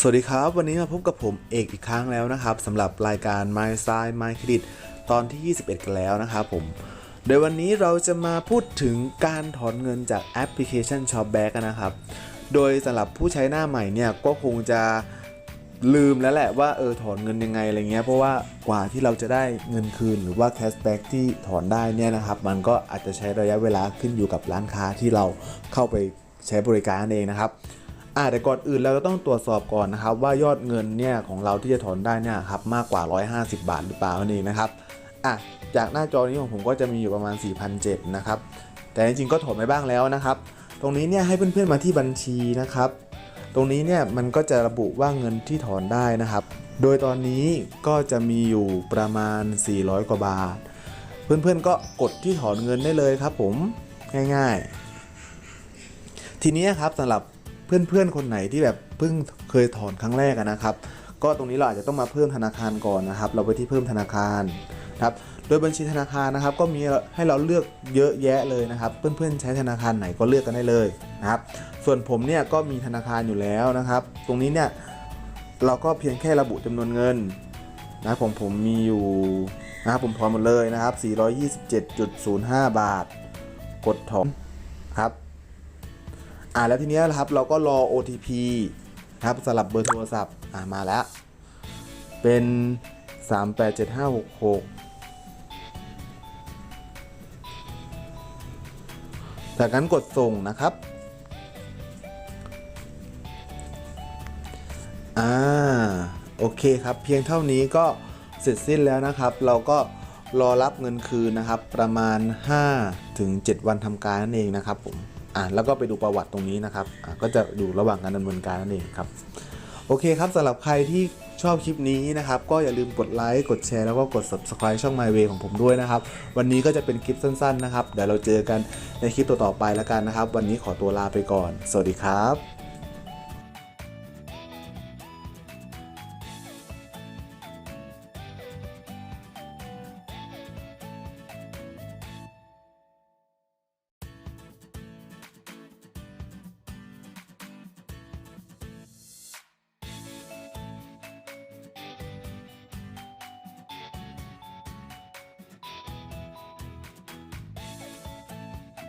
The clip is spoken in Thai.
สวัสดีครับ วันนี้มาพบกับผมเอกอีกครั้งแล้วนะครับสำหรับรายการ My Side My Credit ตอนที่ 21 กันแล้วนะครับผม โดยวันนี้เราจะมาพูดถึงการถอนเงินจากแอปพลิเคชัน Shopback กันะครับ โดยสำหรับผู้ใช้หน้าใหม่เนี่ยก็คงจะลืมแล้วแหละว่าเออถอนเงินยังไงอะไรเงี้ยเพราะว่ากว่าที่เราจะได้เงินคืนหรือว่าแคชแบ็กที่ถอนได้เนี่ยนะครับ มันก็อาจจะใช้ระยะเวลาขึ้นอยู่กับร้านค้าที่เราเข้าไปใช้บริการนั่นเองนะครับ อ่าแต่ก่อนอื่นเราก็ต้องตรวจสอบก่อนนะครับว่ายอดเงินเนี่ยของเราที่จะถอนได้เนี่ยครับมากกว่า 150 บาทหรือเปล่านั่นเองนะครับอะจากหน้าจอนี้ของผมก็จะมีอยู่ประมาณ4,700นะครับแต่จริงๆก็ถอนไปบ้างแล้วนะครับ ตรงนี้เนี่ยให้เพื่อนๆมาที่บัญชีนะครับ ตรงนี้เนี่ยมันก็จะระบุว่าเงินที่ถอนได้นะครับ โดยตอนนี้ก็จะมีอยู่ประมาณ 400 กว่าบาท เพื่อนๆก็กดที่ถอนเงินได้เลยครับผมง่ายๆ ทีนี้ครับสำหรับ เพื่อนๆคนไหนที่แบบเพิ่งเคยถอนครั้งแรกนะครับ ก็ตรงนี้เราอาจจะต้องมาเพิ่มธนาคารก่อนนะครับ เราไปที่เพิ่มธนาคารนะครับโดยบัญชีธนาคารนะครับก็มีให้เราเลือกเยอะแยะเลยนะครับ เพื่อนๆใช้ธนาคารไหนก็เลือกกันได้เลยนะครับ ส่วนผมเนี่ยก็มีธนาคารอยู่แล้วนะครับ ตรงนี้เนี่ยเราก็เพียงแค่ระบุจำนวนเงินนะผมผมมีอยู่นะครับผมถอนหมดเลยนะครับ 427.05 บาท กดถอนครับ อ่าแล้วทีเนี้ยนะครับเราก็รอ OTP นะครับสลับเบอร์โทรศัพท์อ่ามาแล้ว เป็น 387566 จากนั้นกดส่งนะครับอ่าโอเคครับ เพียงเท่านี้ก็เสร็จสิ้นแล้วนะครับ เราก็รอรับเงินคืนนะครับ ประมาณ5ถึง7วันทำการนั่นเองนะครับผม อ่าแล้วก็ไปดูประวัติตรงนี้นะครับอ่าก็จะอยู่ระหว่างการดำเนินการนั่นเองครับโอเคครับสำหรับใครที่ชอบคลิปนี้นะครับ ก็อย่าลืมกดไลค์กดแชร์แล้วก็กด subscribe ช่อง My Way ของผมด้วยนะครับ วันนี้ก็จะเป็นคลิปสั้น ๆ นะครับ เดี๋ยวเราเจอกันในคลิปต่อๆไปแล้วกันนะครับ วันนี้ขอตัวลาไปก่อน สวัสดีครับ